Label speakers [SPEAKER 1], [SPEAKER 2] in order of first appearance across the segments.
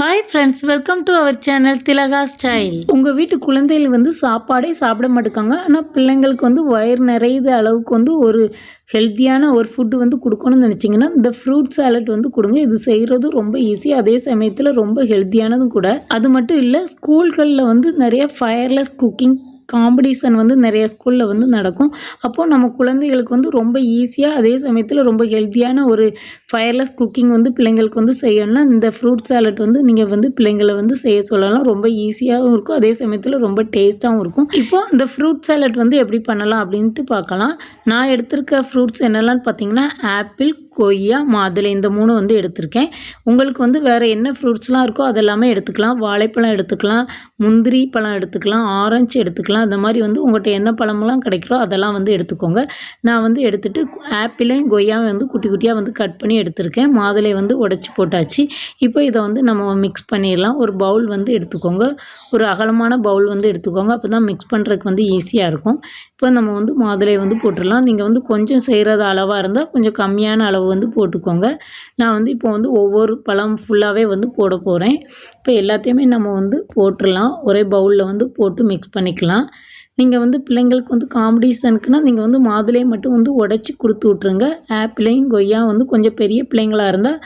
[SPEAKER 1] Hi friends welcome to our channel Thilaga style உங்கள் வீட்டு குழந்தைகள் வந்து சாப்பாடே சாப்பிட மாட்டேங்காங்க ஆனால் பிள்ளைங்களுக்கு வந்து வயிறு நிறையுத அளவுக்கு வந்து ஒரு ஹெல்த்தியான ஒரு ஃபுட்டு வந்து கொடுக்கணும்னு நினச்சிங்கன்னா இந்த ஃப்ரூட் சாலட் வந்து கொடுங்க. இது செய்கிறது ரொம்ப ஈஸி அதே சமயத்தில் ரொம்ப ஹெல்த்தியானதும் கூட. அது மட்டும் இல்லை ஸ்கூல்களில் வந்து நிறைய ஃபயர்லெஸ் குக்கிங் காம்படிஷன் வந்து நிறைய ஸ்கூலில் வந்து நடக்கும். அப்போது நம்ம குழந்தைகளுக்கு வந்து ரொம்ப ஈஸியாக அதே சமயத்தில் ரொம்ப ஹெல்த்தியான ஒரு ஃபயர்லெஸ் குக்கிங் வந்து பிள்ளைங்களுக்கு வந்து செய்யணும்னா இந்த ஃப்ரூட் சாலட் வந்து நீங்கள் வந்து பிள்ளைங்களை வந்து செய்ய சொல்லலாம். ரொம்ப ஈஸியாகவும் இருக்கும். அதே சமயத்தில் ரொம்ப டேஸ்ட்டாகவும் இருக்கும். இப்போ இந்த ஃப்ரூட் சாலட் வந்து எப்படி பண்ணலாம் அப்படின்ட்டு பார்க்கலாம். நான் எடுத்திருக்க ஃப்ரூட்ஸ் என்னெல்லாம் பார்த்தீங்கன்னா ஆப்பிள் கொய்யா மாதுளை இந்த மூணு வந்து எடுத்திருக்கேன். உங்களுக்கு வந்து வேறு என்ன ஃப்ரூட்ஸ்லாம் இருக்கோ அதெல்லாமே எடுத்துக்கலாம். வாழைப்பழம் எடுத்துக்கலாம் முந்திரி பழம் எடுத்துக்கலாம் ஆரஞ்சு எடுத்துக்கலாம். அந்த மாதிரி வந்து உங்கள்கிட்ட என்ன பழமெல்லாம் கிடைக்கிறோ அதெல்லாம் வந்து எடுத்துக்கோங்க. நான் வந்து எடுத்துகிட்டு ஆப்பிளையும் கொய்யாவும் வந்து குட்டி குட்டியாக வந்து கட் பண்ணி எடுத்திருக்கேன். மாதுளை வந்து உடச்சி போட்டாச்சு. இப்போ இதை வந்து நம்ம மிக்ஸ் பண்ணிடலாம். ஒரு பவுல் வந்து எடுத்துக்கோங்க. ஒரு அகலமான பவுல் வந்து எடுத்துக்கோங்க. அப்போ தான் மிக்ஸ் பண்ணுறதுக்கு வந்து ஈஸியாக இருக்கும். இப்போ நம்ம வந்து மாதுளை வந்து போட்டுடலாம். நீங்கள் வந்து கொஞ்சம் செய்கிறது அளவாக இருந்தால் கொஞ்சம் கம்மியான அளவு வந்து போட்டுக்கோங்க. நான் வந்து இப்போ வந்து ஒவ்வொரு பழம் ஃபுல்லாகவே வந்து போட போகிறேன் இப்போ எல்லாத்தையுமே நம்ம வந்து போட்டுடலாம். ஒரே பவுலில் வந்து போட்டு மிக்ஸ் பண்ணிக்கலாம். நீங்கள் வந்து பிள்ளைங்களுக்கு வந்து காம்படிஷனுக்குன்னா நீங்கள் வந்து மாதுளையை மட்டும் வந்து உடச்சி கொடுத்து விட்ருங்க ஆப்பிளையும் கொய்யா வந்து கொஞ்சம் பெரிய பிள்ளைங்களாக இருந்தால்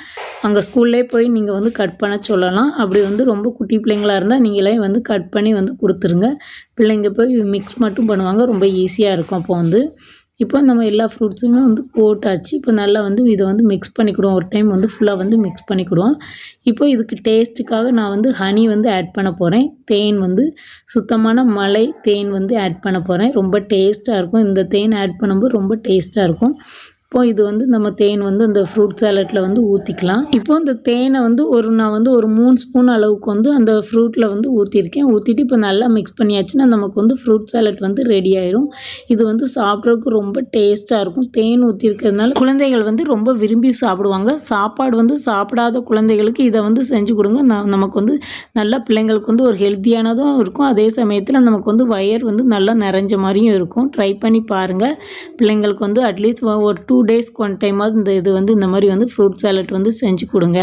[SPEAKER 1] அங்கே ஸ்கூல்லே போய் நீங்கள் வந்து கட் பண்ண சொல்லலாம். அப்படி வந்து ரொம்ப குட்டி பிள்ளைங்களாக இருந்தால் நீங்களே வந்து கட் பண்ணி வந்து கொடுத்துருங்க. பிள்ளைங்க போய் மிக்ஸ் மட்டும் பண்ணுவாங்க. ரொம்ப ஈஸியாக இருக்கும் அப்போ வந்து. இப்போ நம்ம எல்லா ஃப்ரூட்ஸுமே வந்து போட்டாச்சு. இப்போ நல்லா வந்து இதை வந்து மிக்ஸ் பண்ணிக்கிடுவோம். ஒரு டைம் வந்து ஃபுல்லாக வந்து மிக்ஸ் பண்ணிக்கிடுவோம். இப்போ இதுக்கு டேஸ்ட்டுக்காக நான் வந்து ஹனி வந்து ஆட் பண்ண போகிறேன் தேன் வந்து சுத்தமான மலை தேன் வந்து ஆட் பண்ண போகிறேன் ரொம்ப டேஸ்ட்டாக இருக்கும். இந்த தேன் ஆட் பண்ணும்போது ரொம்ப டேஸ்ட்டாக இருக்கும். இப்போ இது வந்து நம்ம தேன் வந்து இந்த ஃப்ரூட் சாலட்டில் வந்து ஊற்றிக்கலாம் இப்போ இந்த தேனை வந்து ஒரு நான் வந்து ஒரு மூணு ஸ்பூன் அளவுக்கு வந்து அந்த ஃப்ரூட்டில் வந்து ஊற்றிருக்கேன் ஊற்றிட்டு இப்போ நல்லா மிக்ஸ் பண்ணியாச்சுன்னா நமக்கு வந்து ஃப்ரூட் சாலட் வந்து ரெடி ஆயிரும். இது வந்து சாப்பிட்றதுக்கு ரொம்ப டேஸ்ட்டாக இருக்கும். தேன் ஊற்றிருக்கிறதுனால குழந்தைகள் வந்து ரொம்ப விரும்பி சாப்பிடுவாங்க. சாப்பாடு வந்து சாப்பிடாத குழந்தைகளுக்கு இதை வந்து செஞ்சு கொடுங்க. நான் நமக்கு வந்து நல்லா பிள்ளைங்களுக்கு வந்து ஒரு ஹெல்த்தியானதும் இருக்கும். அதே சமயத்தில் நமக்கு வந்து வயர் வந்து நல்லா நிறைஞ்ச மாதிரியும் இருக்கும். ட்ரை பண்ணி பாருங்கள் பிள்ளைங்களுக்கு வந்து அட்லீஸ்ட் ஒரு டூ டேஸ்க்கு ஒன் டைமாவது இந்த இது வந்து இந்த மாதிரி வந்து ஃப்ரூட் சாலட் வந்து செஞ்சு கொடுங்க.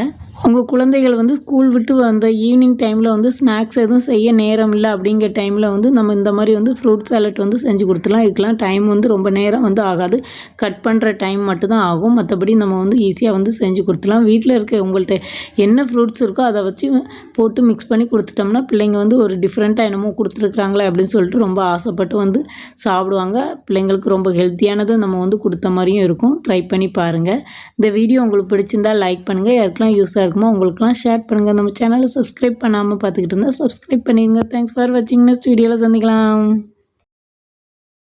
[SPEAKER 1] உங்கள் குழந்தைகள் வந்து ஸ்கூல் விட்டு வந்த ஈவினிங் டைமில் வந்து ஸ்நாக்ஸ் எதுவும் செய்ய நேரம் இல்லை அப்படிங்கிற டைமில் வந்து நம்ம இந்த மாதிரி வந்து ஃப்ரூட் சாலட் வந்து செஞ்சு கொடுத்துலாம் இதுக்கெலாம் டைம் வந்து ரொம்ப நேரம் வந்து ஆகாது. கட் பண்ணுற டைம் மட்டும்தான் ஆகும். மற்றபடி நம்ம வந்து ஈஸியாக வந்து செஞ்சு கொடுத்துலாம் வீட்டில் இருக்க உங்கள்கிட்ட என்ன ஃப்ரூட்ஸ் இருக்கோ அதை வச்சு போட்டு மிக்ஸ் பண்ணி கொடுத்துட்டோம்னா பிள்ளைங்க வந்து ஒரு டிஃப்ரெண்ட்டாக என்னமோ கொடுத்துருக்குறாங்களே அப்படின்னு சொல்லிட்டு ரொம்ப ஆசைப்பட்டு வந்து சாப்பிடுவாங்க. பிள்ளைங்களுக்கு ரொம்ப ஹெல்த்தியானதை நம்ம வந்து கொடுத்த மாதிரியும் இருக்கும். ட்ரை பண்ணி பாருங்கள் இந்த வீடியோ உங்களுக்கு பிடிச்சிருந்தால் லைக் பண்ணுங்கள் யாருக்கெல்லாம் யூஸாக இருக்குமோ உங்களுக்குலாம் ஷேர் பண்ணுங்கள் நம்ம சேனலை சப்ஸ்கிரைப் பண்ணாமல் பார்த்துக்கிட்டு இருந்தால் சப்ஸ்கிரைப் பண்ணிடுங்க. தேங்க்ஸ் ஃபார் வாட்சிங் நெக்ஸ்ட் வீடியோவில் சந்திக்கலாம்.